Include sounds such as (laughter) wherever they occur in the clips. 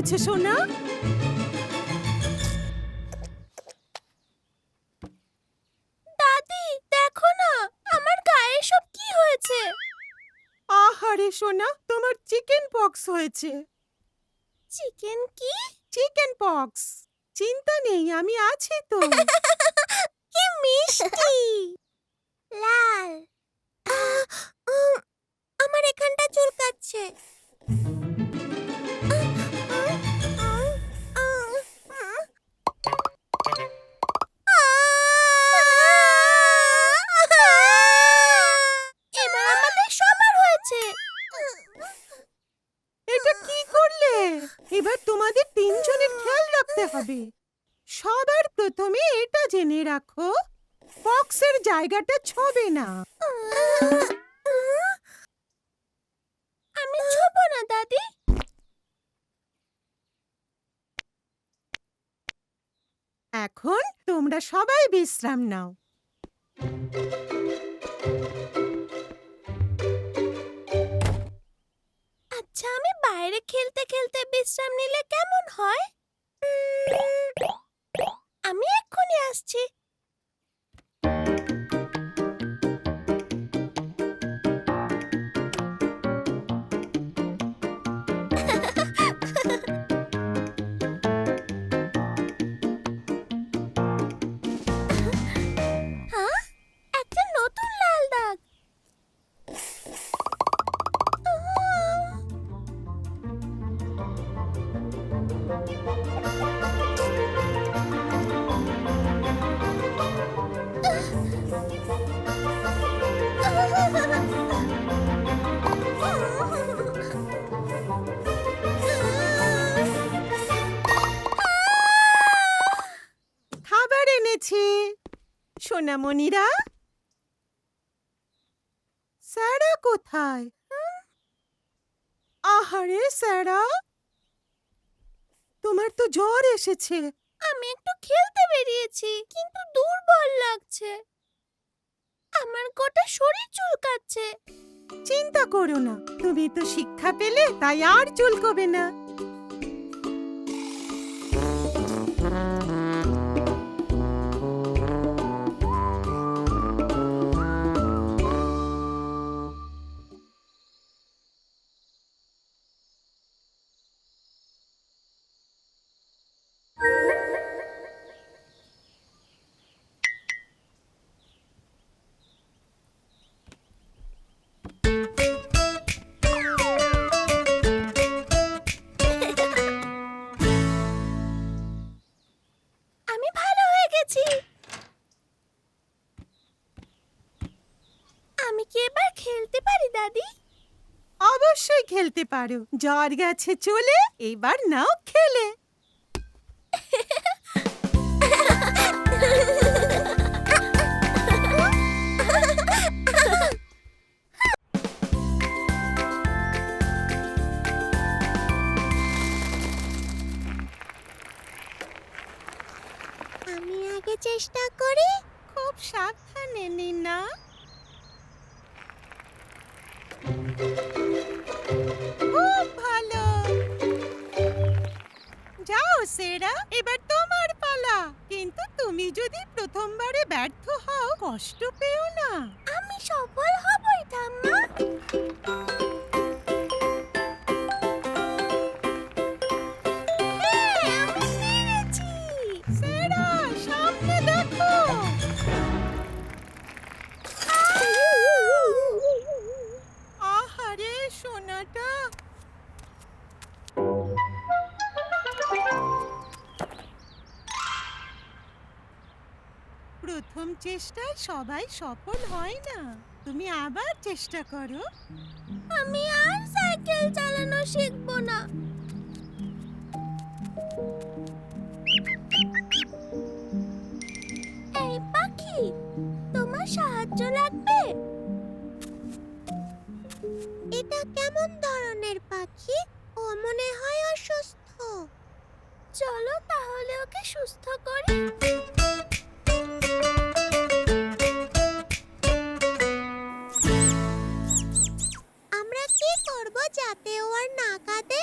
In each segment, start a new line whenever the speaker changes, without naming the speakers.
হয়েছে সোনা?
দাদি দেখো না আমার গায়ে সব কি হয়েছে?
আহারে সোনা তোমার চিকেন পক্স হয়েছে।
চিকেন কি?
Chicken pox. চিন্তা নেই আমি আছি তো। (laughs)
কি মিষ্টি। লাল। আমার এখানটা চুলকাচ্ছে।
তোমরা সবাই বিশ্রাম নাও।
আচ্ছা আমি বাইরে খেলতে খেলতে বিশ্রাম নিলে কেমন হয়? আমি এক্ষুনি আসছি।
সোনামণিরা স্যারা কোথায়? আহারে স্যারা! তোমার তো জ্বর এসেছে।
আমি একটু খেলতে বেরিয়েছি কিন্তু দুর্বল লাগছে। আমার গোটা শরীর চুলকাচ্ছে।
চিন্তা করো না তুমি তো শিক্ষা পেলে তাই আর চুলকবে না।
খেলতে পারো।
জ্বর গেছে চলে এবার নাও খেলে। প্রথমবারে ব্যর্থ হও কষ্ট পেও না।
আমি সফল হবই ঠাম্মা।
চেষ্টায় সবাই সফল হয় না। তুমি আবার চেষ্টা করো।
আমি আর সাইকেল চালানো শিখব না। এই পাখি, তোমার সাহায্য লাগবে? এটা কেমন ধরনের পাখি? ও মনে হয় অসুস্থ। চলো তাহলে ওকে সুস্থ করি। কি করব যাতে ও আর না কাঁদে?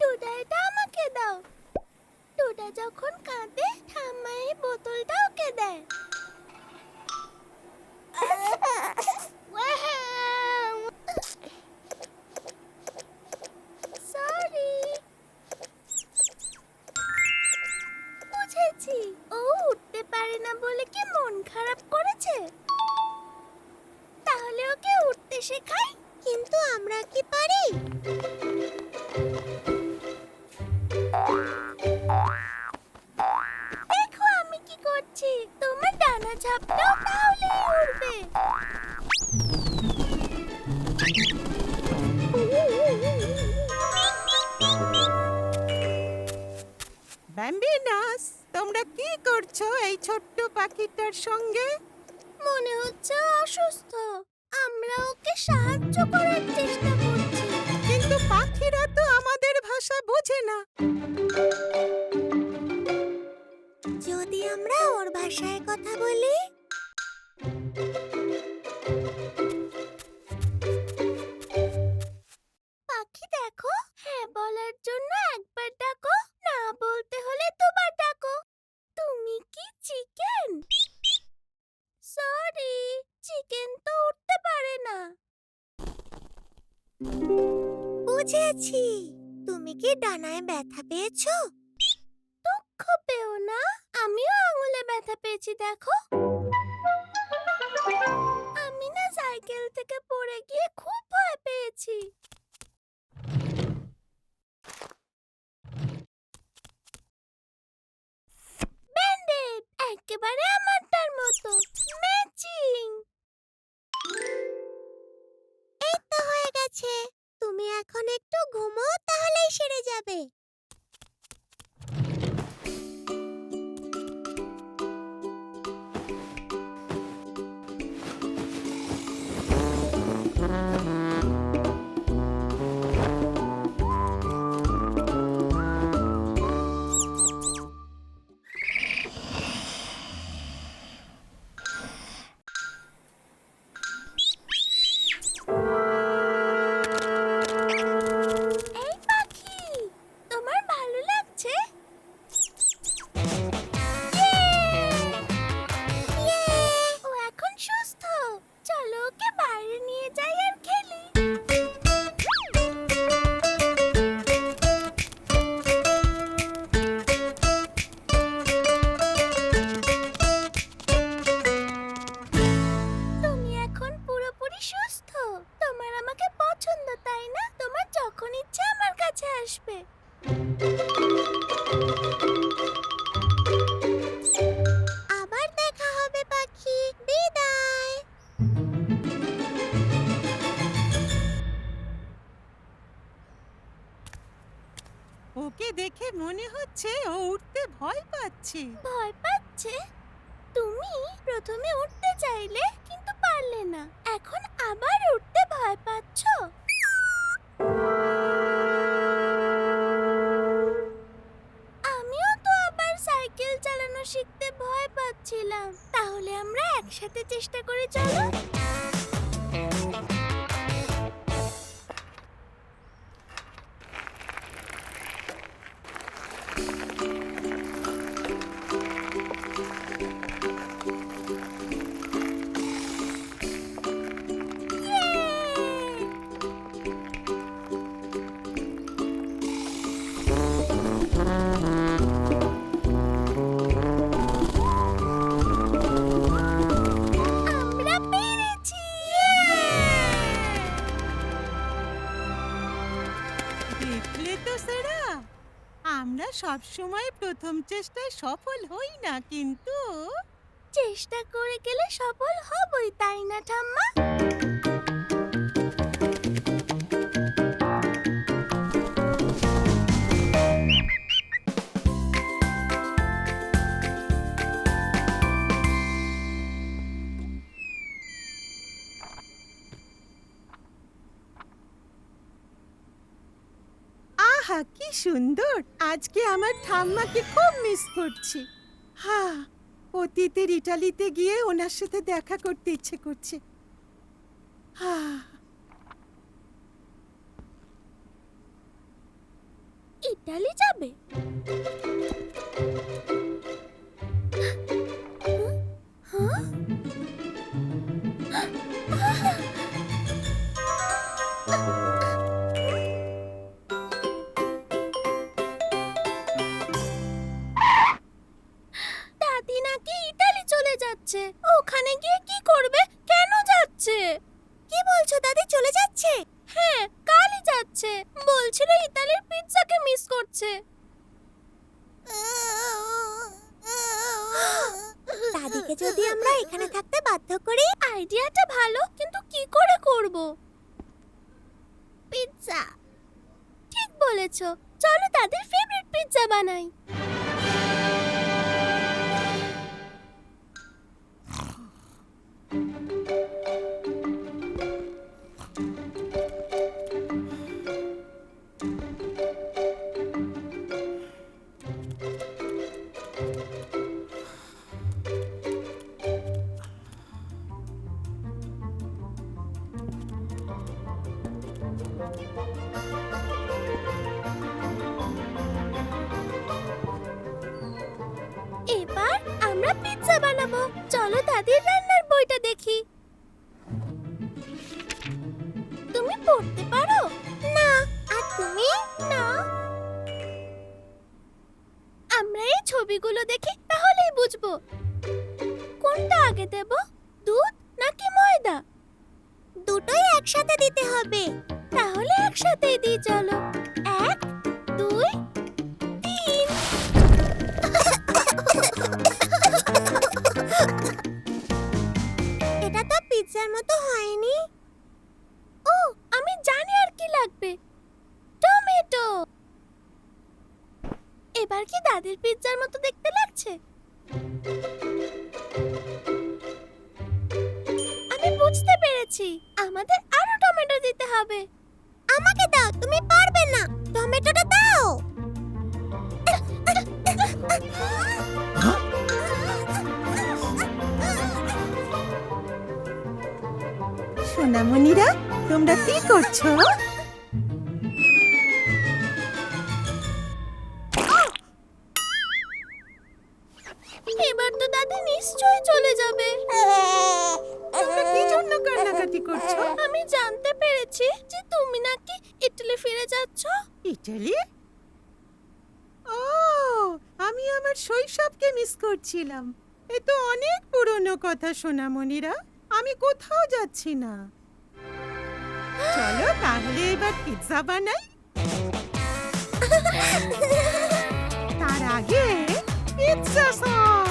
টুডা আমাকে দাও। টুডা যখন কাঁদে, ঠাম্মা এই বোতলটা ওকে দেয়। সরি বুঝেছি। ও উঠতে পারে না বলে কি মন খারাপ করেছে? তাহলে ওকে উঠতে শেখাই।
না।
যদি আমরা ওর ভাষায় কথা বলি ব্যথা পেয়েছি দেখো। আমি না সাইকেল থেকে পড়ে গিয়ে খুব ভয় পেয়েছি। ওকে দেখে
মনে হচ্ছে ও উঠতে ভয় পাচ্ছে।
ভয় পাচ্ছে? তুমি প্রথমে উঠতে চাইলে কিন্তু পারলে না। এখন আবার উঠতে ভয় পাচ্ছ? আমিও তো আবার সাইকেল চালানো শিখতে ভয় পাচ্ছিলাম। তাহলে আমরা একসাথে চেষ্টা করে চলো। আমরা
সব সময় প্রথম চেষ্টায় সফল হই না কিন্তু।
চেষ্টা করে গেলে সফল হবই, তাই না ঠাম্মা?
সুন্দর। আজকে আমার ঠাম্মাকে খুব মিস করছি। হা অতীতের ইটালিতে গিয়ে ওনার সাথে দেখা করতে ইচ্ছে করছে। হা
ইটালি যাবে? হ্যাঁ? যাচ্ছে? ওখানে গিয়ে কি করবে? কেন যাচ্ছে? কি বলছো দাদি? চলে যাচ্ছে? হ্যাঁ কালই যাচ্ছে। বলছিল ইতালির পিৎজাকে মিস করছে। দাদিকে যদি আমরা এখানে থাকতে বাধ্য করি আইডিয়াটা ভালো কিন্তু কি করে করব? পিৎজা। ঠিক বলেছ। চলো দাদির ফেভারিট পিৎজা বানাই। ছবিগুলো দেখি তাহলেই বুঝব। কোনটা আগে দেব, দুধ নাকি ময়দা? দুটোই একসাথে দিতে হবে, তাহলে একসাথেই দিই, চলো। এক, দুই, তিন। এটা তো পিৎজার মতো হয়নি। কি এবার তো দাদি নিশ্চয়ই চলে যাবে।
তোমরা কি জন্য কান্নাকাটি করছ?
আমি জানতে পেরেছি যে তুমি নাকি ইটালি ফিরে যাচ্ছ।
ইটালি? ও আমি আমার শৈশবকে মিস করছিলাম। এ তো অনেক পুরনো কথা সোনামণিরা। আমি কোথাও যাচ্ছি না। চলো তাহলে এবার পিৎজা বানাই। (laughs) তার আগে পিৎজা সং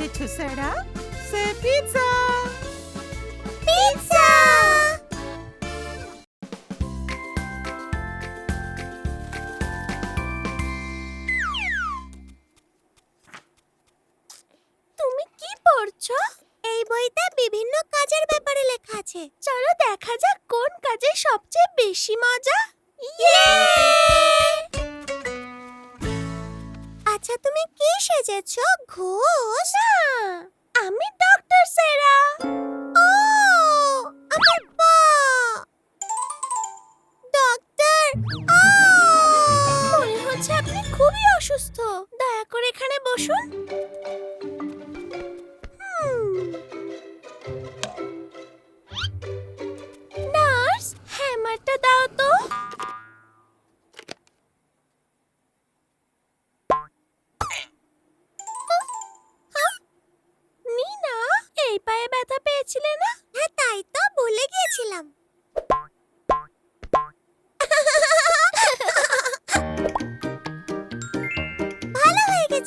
ঠিক
বলেছ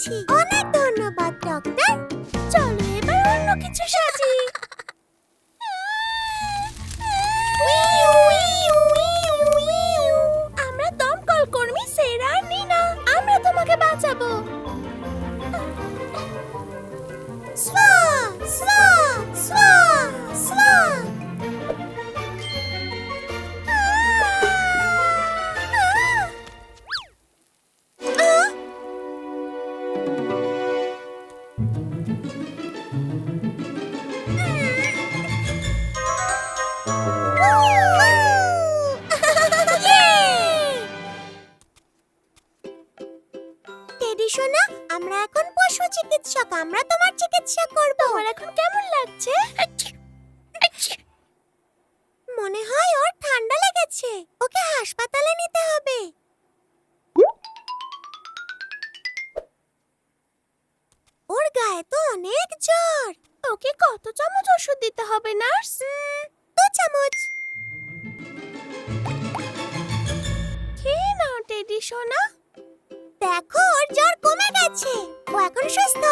ভালো হয়ে অনেক জ্বর। ওকে কত চামচ ওষুধ দিতে হবে, নার্স? দু চামচ। খেয়ে নাও টেডি সোনা? দেখো, ওর জ্বর কমে গেছে। ও এখন সুস্থ।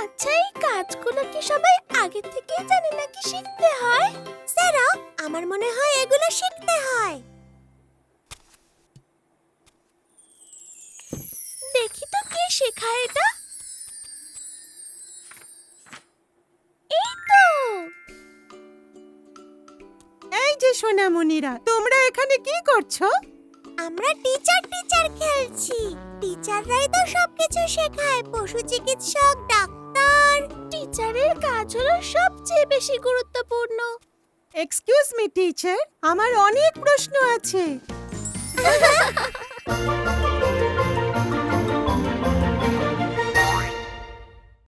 আচ্ছা এই কাজগুলো কি সবাই আগে থেকেই জানে নাকি শিখতে হয়? স্যারা, আমার মনে হয় এগুলো শিখতে হয়। দেখি তো কে শেখায় এটা।
সোনামণিরা তোমরা এখানে কি করছ?
আমরা টিচার টিচার খেলছি। টিচাররাই তো সবকিছু শেখায়। পশু চিকিৎসক ডাক্তার। টিচারের কাজ হলো সবচেয়ে বেশি গুরুত্বপূর্ণ।
এক্সকিউজ মি টিচার আমার অনেক প্রশ্ন আছে। (laughs)